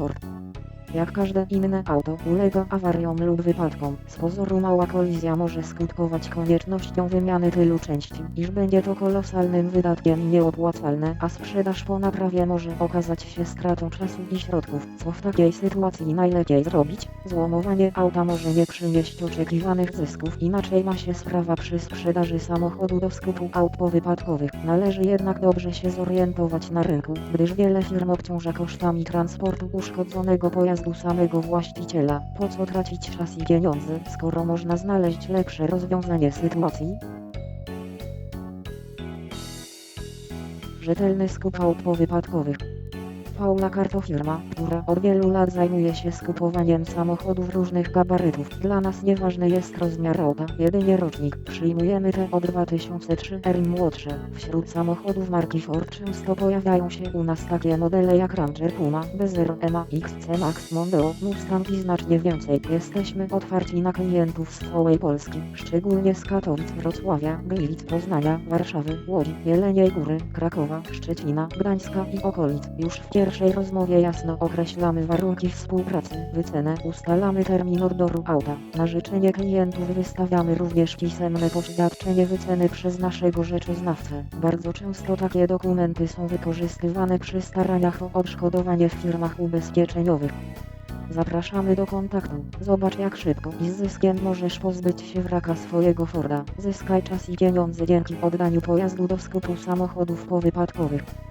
Ford. Jak każde inne auto ulega awariom lub wypadkom, z pozoru mała kolizja może skutkować koniecznością wymiany tylu części, iż będzie to kolosalnym wydatkiem i nieopłacalne, a sprzedaż po naprawie może okazać się stratą czasu i środków. Co w takiej sytuacji najlepiej zrobić? Złomowanie auta może nie przynieść oczekiwanych zysków, inaczej ma się sprawa przy sprzedaży samochodu do skupu aut powypadkowych. Należy jednak dobrze się zorientować na rynku, gdyż wiele firm obciąża kosztami transportu uszkodzonego pojazdu samego właściciela. Po co tracić czas i pieniądze, skoro można znaleźć lepsze rozwiązanie sytuacji? Rzetelny skup aut powypadkowych. Paula Karto firma, która od wielu lat zajmuje się skupowaniem samochodów różnych gabarytów. Dla nas nieważny jest rozmiar auta, jedynie rocznik. Przyjmujemy te od 2003 R młodsze. Wśród samochodów marki Ford często pojawiają się u nas takie modele jak Ranger Puma, B0, EMA, XC Max, Mondeo, Mustang i znacznie więcej. Jesteśmy otwarci na klientów z całej Polski, szczególnie z Katowic, Wrocławia, Gliwic, Poznania, Warszawy, Łodzi, Jeleniej Góry, Krakowa, Szczecina, Gdańska i okolic. Już w pierwszej rozmowie jasno określamy warunki współpracy, wycenę, ustalamy termin odbioru auta. Na życzenie klientów wystawiamy również pisemne poświadczenie wyceny przez naszego rzeczoznawcę. Bardzo często takie dokumenty są wykorzystywane przy staraniach o odszkodowanie w firmach ubezpieczeniowych. Zapraszamy do kontaktu. Zobacz jak szybko i z zyskiem możesz pozbyć się wraka swojego Forda. Zyskaj czas i pieniądze dzięki oddaniu pojazdu do skupu samochodów powypadkowych.